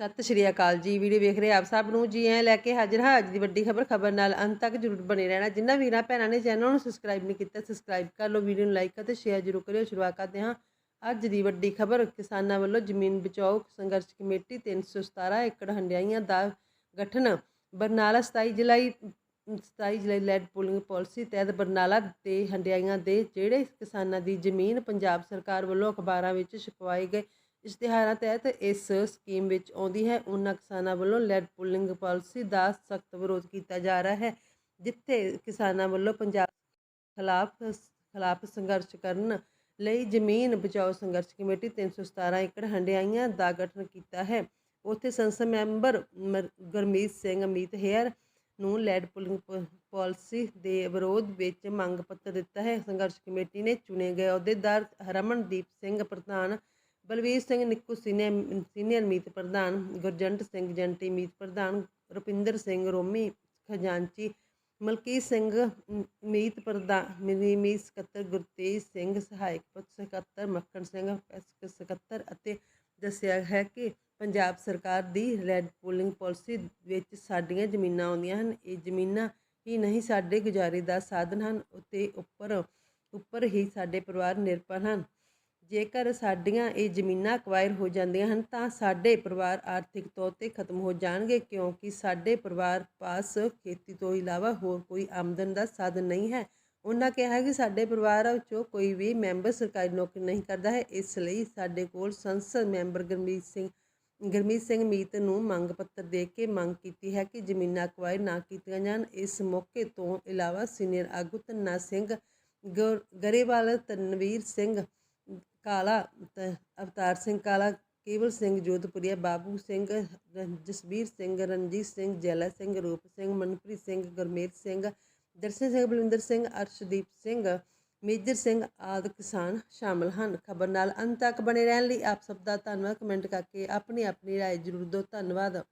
ਸਤਿ ਸ਼੍ਰੀ ਅਕਾਲ ਜੀ, ਵੀਡੀਓ ਵੇਖ ਰਹੇ ਆਪ ਸਭ ਨੂੰ। ਜੀ ਐ ਲੈ ਕੇ ਹਾਜ਼ਰ ਹਾਂ ਅੱਜ ਦੀ ਵੱਡੀ ਖਬਰ ਖਬਰ ਨਾਲ ਅੰਤ ਤੱਕ ਜਰੂਰ ਬਣੇ ਰਹਿਣਾ। ਜਿੰਨਾ ਵੀਰਾਂ, ਭੈਣਾਂ ਨੇ ਚੈਨਲ ਨੂੰ ਸਬਸਕ੍ਰਾਈਬ ਨਹੀਂ ਕੀਤਾ ਸਬਸਕ੍ਰਾਈਬ ਕਰ ਲਓ, ਵੀਡੀਓ ਨੂੰ ਲਾਈਕ ਅਤੇ ਸ਼ੇਅਰ ਜਰੂਰ ਕਰਿਓ। ਸ਼ੁਰੂਆਤ ਕਰਦੇ ਹਾਂ ਅੱਜ ਦੀ ਵੱਡੀ ਖਬਰ। ਕਿਸਾਨਾਂ ਵੱਲੋਂ ਜ਼ਮੀਨ ਬਚਾਓ ਸੰਘਰਸ਼ ਕਮੇਟੀ 317 ਏਕੜ ਹੰਡਿਆਈਆਂ ਦਾ ਗਠਨ। ਬਰਨਾਲਾ 27 ਜੁਲਾਈ 27 ਜੁਲਾਈ ਲੈਡ ਪੋਲਿੰਗ ਪਾਲਿਸੀ ਤਹਿਤ ਬਰਨਾਲਾ ਤੇ ਹੰਡਿਆਈਆਂ ਦੇ ਜਿਹੜੇ ਕਿਸਾਨਾਂ ਦੀ ਜ਼ਮੀਨ ਪੰਜਾਬ ਸਰਕਾਰ ਵੱਲੋਂ ਅਖਬਾਰਾਂ ਵਿੱਚ ਛਪਵਾਏ ਗਏ। ਇਸ਼ਤਿਹਾਰਾਂ ਤਹਿਤ ਇਸ ਸਕੀਮ ਵਿੱਚ ਆਉਂਦੀ ਹੈ। ਉਹਨਾਂ ਕਿਸਾਨਾਂ ਵੱਲੋਂ ਲੈਡ ਪੁਲਿੰਗ ਪਾਲਿਸੀ ਦਾ ਸਖਤ ਵਿਰੋਧ ਕੀਤਾ ਜਾ ਰਿਹਾ ਹੈ, ਜਿੱਥੇ ਕਿਸਾਨਾਂ ਵੱਲੋਂ ਪੰਜਾਬ ਖਿਲਾਫ ਖਿਲਾਫ ਸੰਘਰਸ਼ ਕਰਨ ਲਈ ਜ਼ਮੀਨ ਬਚਾਓ ਸੰਘਰਸ਼ ਕਮੇਟੀ 317 ਏਕੜ ਹੰਡਿਆਈਆਂ ਦਾ ਗਠਨ ਕੀਤਾ ਹੈ। ਉੱਥੇ ਸੰਸਦ ਮੈਂਬਰ ਮਰ- ਗੁਰਮੀਤ ਸਿੰਘ, ਅਮੀਤ ਹੇਅਰ ਨੂੰ ਲੈਡ ਪੁਲਿੰਗ ਪ- ਪਾਲਿਸੀ ਦੇ ਵਿਰੋਧ ਵਿੱਚ ਮੰਗ ਪੱਤਰ ਦਿੱਤਾ ਹੈ। ਸੰਘਰਸ਼ ਕਮੇਟੀ ਨੇ ਚੁਣੇ ਗਏ ਅਹੁਦੇਦਾਰ ਰਮਨਦੀਪ ਸਿੰਘ, ਪ੍ਰਧਾਨ ਬਲਵੀਰ ਸਿੰਘ ਨਿੱਕੂ ਸੀਨੀਅਰ ਸੀਨੀਅਰ ਮੀਤ ਪ੍ਰਧਾਨ, ਗੁਰਜੰਟ ਸਿੰਘ ਜੰਟੀ ਮੀਤ ਪ੍ਰਧਾਨ, ਰੁਪਿੰਦਰ ਸਿੰਘ ਰੋਮੀ ਖਜ਼ਾਨਚੀ, ਮਲਕੀਤ ਸਿੰਘ ਮੀਤ ਪ੍ਰਧਾਨ ਮਿਨੀ ਮੀਤ ਸਕੱਤਰ ਗੁਰਤੇਜ ਸਿੰਘ, ਸਹਾਇਕ ਪ- ਸਕੱਤਰ, ਮੱਖਣ ਸਿੰਘ ਸਕੱਤਰ ਅਤੇ ਦੱਸਿਆ ਹੈ ਕਿ ਪੰਜਾਬ ਸਰਕਾਰ ਦੀ ਰੈੱਡ ਪੂਲਿੰਗ ਪਾਲਿਸੀ ਵਿੱਚ ਸਾਡੀਆਂ ਜ਼ਮੀਨਾਂ ਆਉਂਦੀਆਂ ਹਨ। ਇਹ ਜ਼ਮੀਨਾਂ ਹੀ ਨਹੀਂ, ਸਾਡੇ ਗੁਜ਼ਾਰੇ ਦਾ ਸਾਧਨ ਹਨ ਅਤੇ ਉੱਪਰ ਉੱਪਰ ਹੀ ਸਾਡੇ ਪਰਿਵਾਰ ਨਿਰਭਰ ਹਨ। ਜੇਕਰ ਸਾਡੀਆਂ ਇਹ ਜ਼ਮੀਨਾਂ ਅਕਵਾਇਰ ਹੋ ਜਾਂਦੀਆਂ ਹਨ, ਤਾਂ ਸਾਡੇ ਪਰਿਵਾਰ ਆਰਥਿਕ ਤੌਰ ਤੇ ਖਤਮ ਹੋ ਜਾਣਗੇ, ਕਿਉਂਕਿ ਸਾਡੇ ਪਰਿਵਾਰ ਪਾਸ ਖੇਤੀ ਤੋਂ ਇਲਾਵਾ ਹੋਰ ਕੋਈ ਆਮਦਨ ਦਾ ਸਾਧਨ ਨਹੀਂ ਹੈ। ਉਹਨਾਂ ਕਿਹਾ ਕਿ ਸਾਡੇ ਪਰਿਵਾਰ ਵਿੱਚੋਂ ਕੋਈ ਵੀ ਮੈਂਬਰ ਸਰਕਾਰੀ ਨੌਕਰੀ ਨਹੀਂ ਕਰਦਾ ਹੈ, ਇਸ ਲਈ ਸਾਡੇ ਕੋਲ ਸੰਸਦ ਮੈਂਬਰ ਗੁਰਮੀਤ ਸਿੰਘ ਗੁਰਮੀਤ ਸਿੰਘ ਮੀਤ ਨੂੰ ਮੰਗ ਪੱਤਰ ਦੇ ਕੇ ਮੰਗ ਕੀਤੀ ਹੈ ਕਿ ਜ਼ਮੀਨਾਂ ਅਕਵਾਇਰ ਨਾ ਕੀਤੀਆਂ ਜਾਣ। ਇਸ ਮੌਕੇ ਤੋਂ ਇਲਾਵਾ ਸੀਨੀਅਰ ਆਗੂ ਧੰਨਾ ਸਿੰਘ ਗਰੇਵਾਲ, ਤਨਵੀਰ ਸਿੰਘ ਕਾਲਾ ਅਵਤਾਰ ਸਿੰਘ ਕਾਲਾ, ਕੇਵਲ ਸਿੰਘ, ਜੋਧਪੁਰੀਆ, ਬਾਬੂ ਸਿੰਘ ਰ- ਜਸਬੀਰ ਸਿੰਘ, ਰਣਜੀਤ ਸਿੰਘ, ਜੈਲਾ ਸਿੰਘ, ਰੂਪ ਸਿੰਘ, ਮਨਪ੍ਰੀਤ ਸਿੰਘ ਗੁਰਮੇਤ ਸਿੰਘ, ਦਰਸ਼ਨ ਸਿੰਘ, ਬਲਵਿੰਦਰ ਸਿੰਘ, ਅਰਸ਼ਦੀਪ ਸਿੰਘ, ਮੇਜਰ ਸਿੰਘ ਆਦਿ ਕਿਸਾਨ ਸ਼ਾਮਲ ਹਨ। ਖਬਰ ਨਾਲ ਅੰਤ ਤੱਕ ਬਣੇ ਰਹਿਣ ਲਈ ਆਪ ਸਭ ਦਾ ਧੰਨਵਾਦ। ਕਮੈਂਟ ਕਰਕੇ ਆਪਣੀ ਆਪਣੀ ਰਾਏ ਜ਼ਰੂਰ ਦਿਓ। ਧੰਨਵਾਦ।